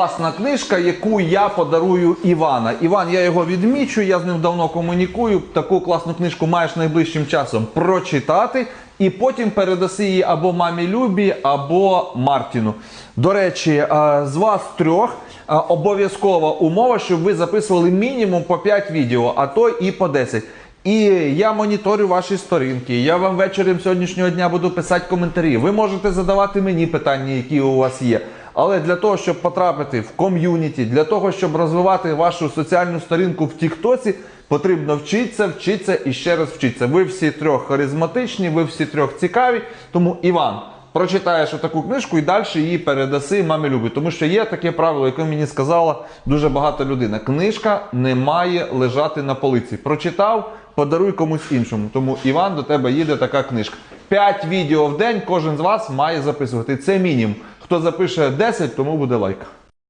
Класна книжка, яку я подарую Івана. Іван, я його відмічу, я з ним давно комунікую. Таку класну книжку маєш найближчим часом прочитати, і потім передаси її або мамі Любі, або Мартіну. До речі, е, з вас трьох е, обов'язкова умова, щоб ви записували мінімум по 5 відео, а то і по 10. І я моніторю ваші сторінки. Я вам вечором сьогоднішнього дня буду писати коментарі. Ви можете задавати мені питання, які у вас є. Але для того, щоб потрапити в ком'юніті, для того, щоб розвивати вашу соціальну сторінку в Тіктоці, потрібно вчитися, вчитися і ще раз вчитися. Ви всі трьох харизматичні, ви всі трьох цікаві. Тому Іван, прочитаєш таку книжку і далі її передаси мамі Любі. Тому що є таке правило, яке мені сказала дуже багато людина. Книжка не має лежати на полиці. Прочитав, подаруй комусь іншому. Тому Іван до тебе їде така книжка. 5 відео в день кожен з вас має записувати. Це мінімум. Хто запише 10, тому буде лайк.